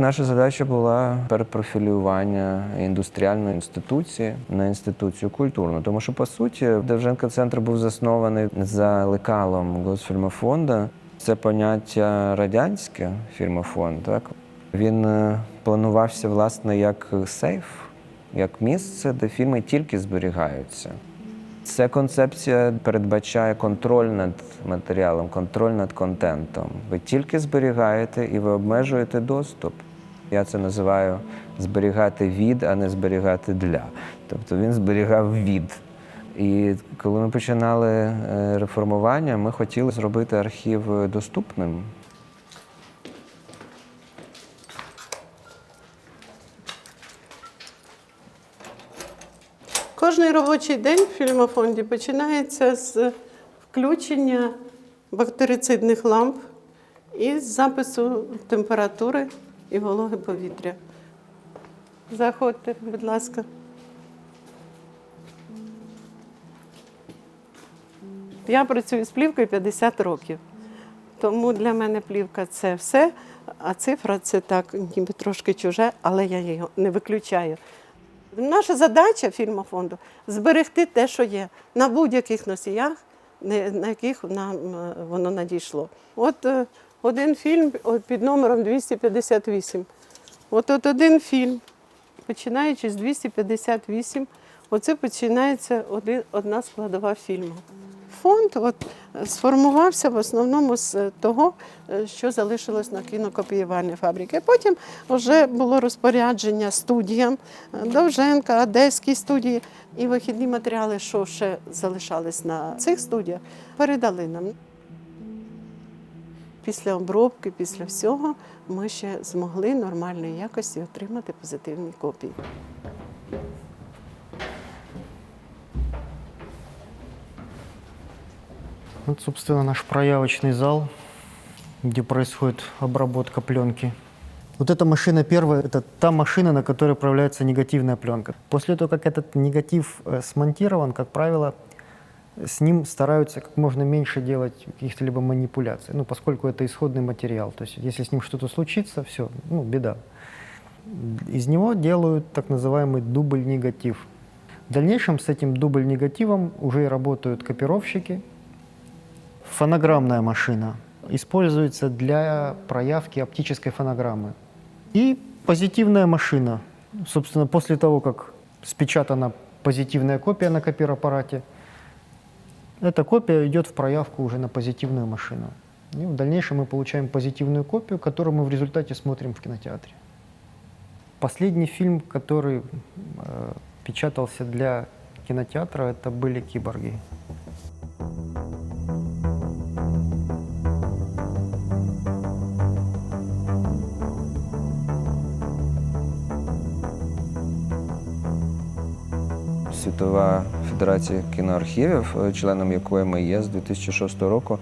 Наша задача була перепрофілювання індустріальної інституції на інституцію культурну, тому що по суті Довженко центр був заснований за лекалом Госфільмофонду. Це поняття радянське фільмофонд. Так він е, планувався власне як сейф, як місце, де фільми тільки зберігаються. Ця концепція передбачає контроль над матеріалом, контроль над контентом. Ви тільки зберігаєте і ви обмежуєте доступ. Я це називаю зберігати від, а не зберігати для. Тобто він зберігав від. І коли ми починали е, реформування, ми хотіли зробити архів доступним. Кожний робочий день в фільмофонді починається з включення бактерицидних ламп і з запису температури і вологи повітря. Заходьте, будь ласка. Я працюю з плівкою 50 років. Тому для мене плівка це все, а цифра це так, ніби трошки чуже, але я її не виключаю. Наша задача фільмофонду зберегти те, що є на будь-яких носіях, на яких нам е, воно надійшло. От е, один фільм під номером 258. От, от один фільм, починаючи з 258, оце починається один, одна складова фільму. Фонд от, сформувався в основному з е, того, е, що залишилось на кінокопіювальній фабриці. Потім вже було розпорядження студіям е, Довженка, Одеській студії, і вихідні матеріали, що ще залишались на цих студіях, передали нам. Після обробки, після всього, ми ще змогли нормальної якості отримати позитивні копії. Вот, собственно, наш проявочный зал, где происходит обработка пленки. Вот эта машина первая, это та машина, на которой проявляется негативная пленка. После того, как этот негатив э, смонтирован, как правило, с ним стараются как можно меньше делать каких-то либо манипуляций, ну, поскольку это исходный материал. То есть если с ним что-то случится, все, ну, беда. Из него делают так называемый дубль-негатив. В дальнейшем с этим дубль-негативом уже и работают копировщики, Фонограммная машина используется для проявки оптической фонограммы. И позитивная машина. Собственно, после того, как спечатана позитивная копия на копираппарате, эта копия идет в проявку уже на позитивную машину. И в дальнейшем мы получаем позитивную копию, которую мы в результате смотрим в кинотеатре. Последний фильм, который э, печатался для кинотеатра, это были «Киборги». Світова федерація кіноархівів, е, членом якої ми є з 2006 року,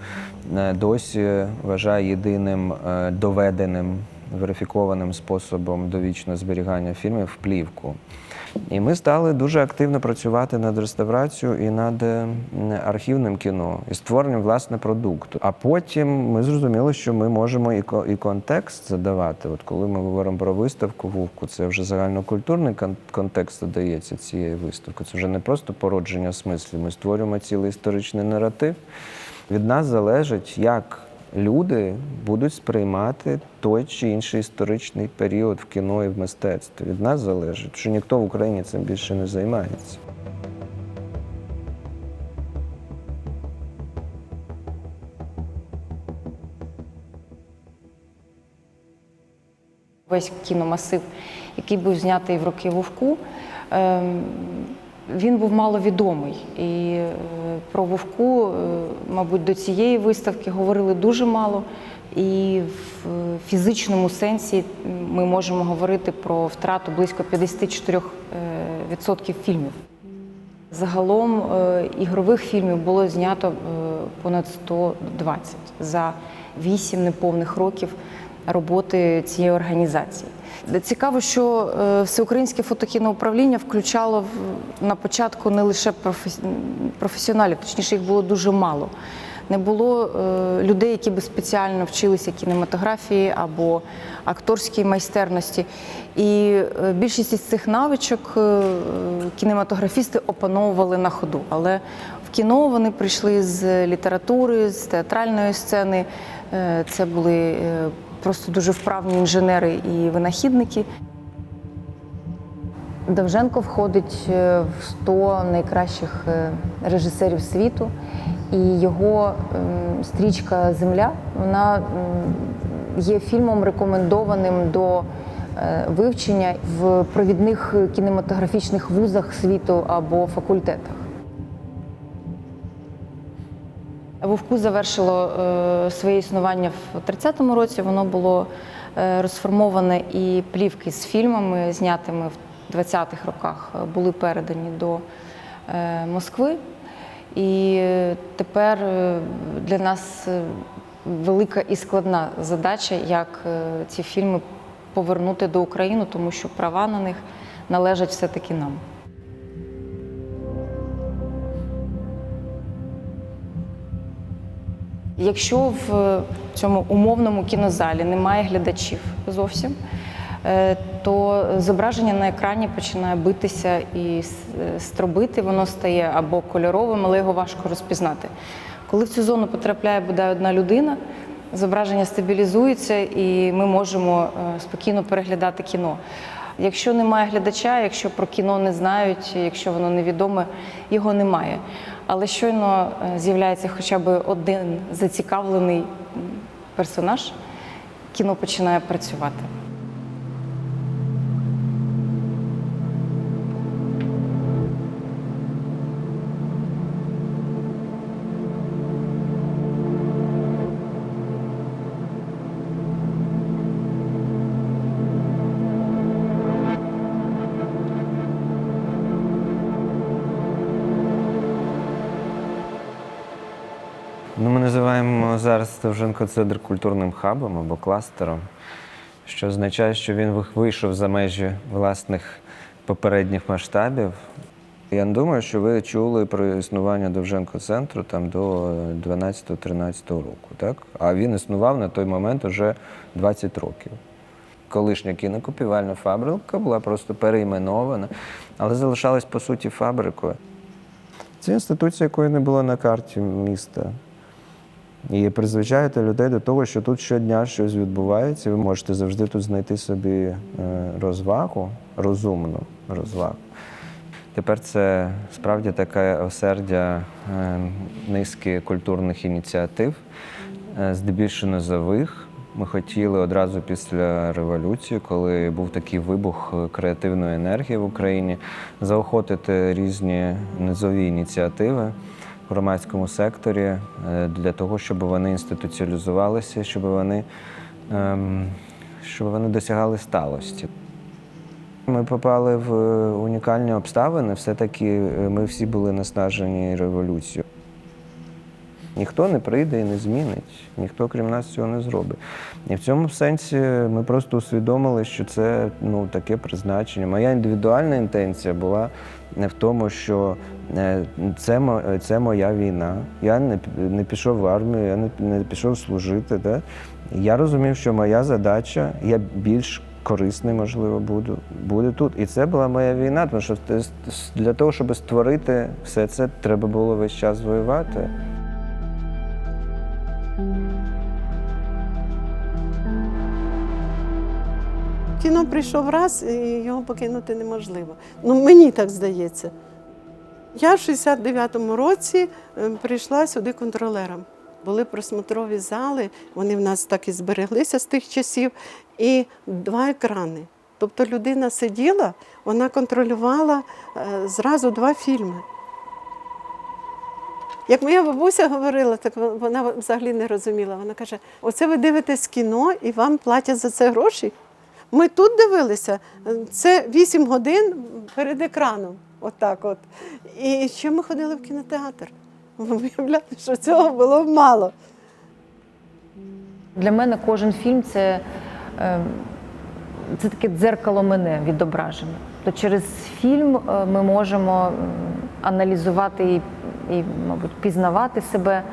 е, досі вважає єдиним е, доведеним верифікованим способом довічного зберігання фільмів плівку. І ми стали дуже активно працювати над реставрацією і над архівним кіно і створенням власне продукту. А потім ми зрозуміли, що ми можемо і і контекст задавати. От коли ми говоримо про виставку вувку, це вже загальнокультурний кон- контекст задається цієї виставки. Це вже не просто породження смислів. Ми створюємо цілий історичний наратив. Від нас залежить, як люди будуть сприймати той чи інший історичний період в кіно і в мистецтві. Від нас залежить, що ніхто в Україні цим більше не займається. Весь кіномасив, який був знятий в роки Вовку, ем, він був маловідомий. І е, про Вовку, е, мабуть, до цієї виставки говорили дуже мало. І в е, фізичному сенсі ми можемо говорити про втрату близько 54% е, відсотків фільмів. Загалом ігрових фільмів було знято понад 120 за 8 неповних років роботи цієї організації. Цікаво, що е, всеукраїнське фотокіноуправління включало на початку не лише професіоналів, точніше їх було дуже мало. не було е, людей, які би спеціально вчилися кінематографії або акторській майстерності. І е, більшість із цих навичок кінематографісти опановували на ходу. Але в кіно вони прийшли з літератури, з театральної сцени. Це були просто дуже вправні інженери і винахідники. Довженко входить е, в 100 найкращих е, режисерів світу, і його стрічка Земля вона є фільмом рекомендованим до е, вивчення в провідних кінематографічних вузах світу або факультетах. Вовку завершило е, своє існування в 30-му році. Воно було е, розформоване і плівки з фільмами, знятими в 20-х роках, е, були передані до Москви. І тепер для нас велика і складна задача, як ці фільми повернути до України, тому що права на них належать все-таки нам. Якщо в цьому умовному кінозалі немає глядачів зовсім, е, то зображення на екрані починає битися і стробити, воно стає або кольоровим, але його важко розпізнати. Коли в цю зону потрапляє бодай одна людина, зображення стабілізується і ми можемо е, спокійно переглядати кіно. Якщо немає глядача, якщо про кіно не знають, якщо воно невідоме, його немає. Але щойно е, з'являється хоча б один зацікавлений персонаж, кіно починає працювати. Ну, ми називаємо зараз Довженко Цедр культурним хабом або кластером, що означає, що він вийшов за межі власних попередніх масштабів. Я не думаю, що ви чули про існування Довженко центру там до 12-13 року, так? А він існував на той момент уже 20 років. Колишня кінокопівальна фабрика була просто перейменована, але залишалась по суті фабрикою. Це інституція, якої не було на карті міста. І призвичаєте людей до того, що тут щодня щось відбувається. Ви можете завжди тут знайти собі е, розвагу, розумну розвагу. Тепер це справді таке осердя е, низки культурних ініціатив, е, здебільшого низових. Ми хотіли одразу після революції, коли був такий вибух креативної енергії в Україні, заохотити різні низові ініціативи громадському секторі е, для того, щоб вони інституціалізувалися, щоб вони, ем, щоб вони досягали сталості. Ми попали в е, унікальні обставини. Все-таки е, ми всі були наснажені революцією. Ніхто не прийде і не змінить, ніхто крім нас цього не зробить. І в цьому сенсі ми просто усвідомили, що це ну, таке призначення. Моя індивідуальна інтенція була в тому, що е, це, це моя війна. Я не, не пішов в армію, я не, не пішов служити. Да? Я розумів, що моя задача, я більш корисний, можливо, буду, буде тут. І це була моя війна, тому що для того, щоб створити все це, треба було весь час воювати. Кіно прийшов раз, і його покинути неможливо. Ну, мені так здається. Я в 69-му році е, прийшла сюди контролером. Були просмотрові зали, вони в нас так і збереглися з тих часів, і два екрани. Тобто людина сиділа, вона контролювала е, зразу два фільми. Як моя бабуся говорила, так вона взагалі не розуміла. Вона каже: оце ви дивитесь кіно і вам платять за це гроші. Ми тут дивилися, це 8 годин перед екраном. Отак от. І ще ми ходили в кінотеатр. Уявляєте, що цього було мало. Для мене кожен фільм це, е, це таке дзеркало мене відображене. То через фільм е, ми можемо аналізувати і, і, мабуть, пізнавати себе.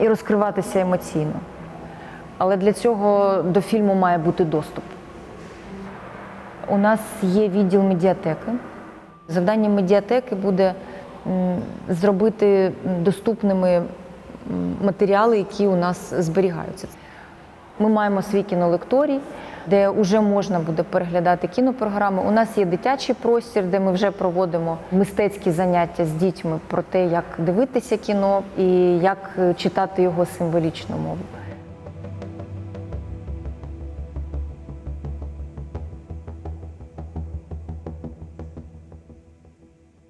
і розкриватися емоційно. Але для цього до фільму має бути доступ. У нас є відділ медіатеки. Завдання медіатеки буде зробити доступними матеріали, які у нас зберігаються. Ми маємо свій кінолекторій, де вже можна буде переглядати кінопрограми. У нас є дитячий простір, де ми вже проводимо мистецькі заняття з дітьми про те, як дивитися кіно і як е, читати його символічну мову.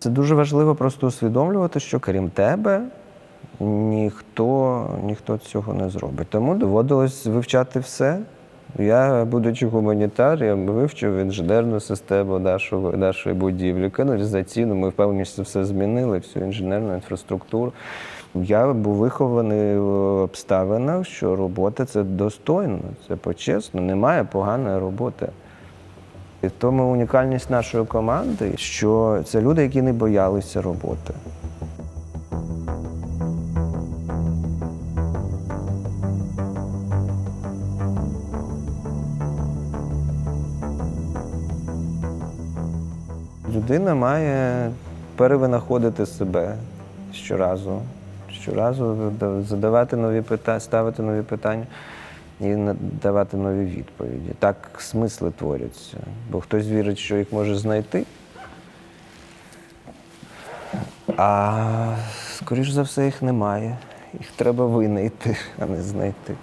Це дуже важливо просто усвідомлювати, що крім тебе ніхто, ніхто цього не зробить. Тому доводилось вивчати все. Я, будучи гуманітарієм, вивчив інженерну систему нашого, нашої будівлі, каналізаційну. Ми повністю все змінили, всю інженерну інфраструктуру. Я був вихований в обставинах, що робота це достойно, це почесно, немає поганої роботи. І тому унікальність нашої команди, що це люди, які не боялися роботи. Людина має перевинаходити себе щоразу, щоразу задавати нові питання, ставити нові питання і давати нові відповіді. Так смисли творяться. Бо хтось вірить, що їх може знайти. А скоріш за все їх немає. Їх треба винайти, а не знайти.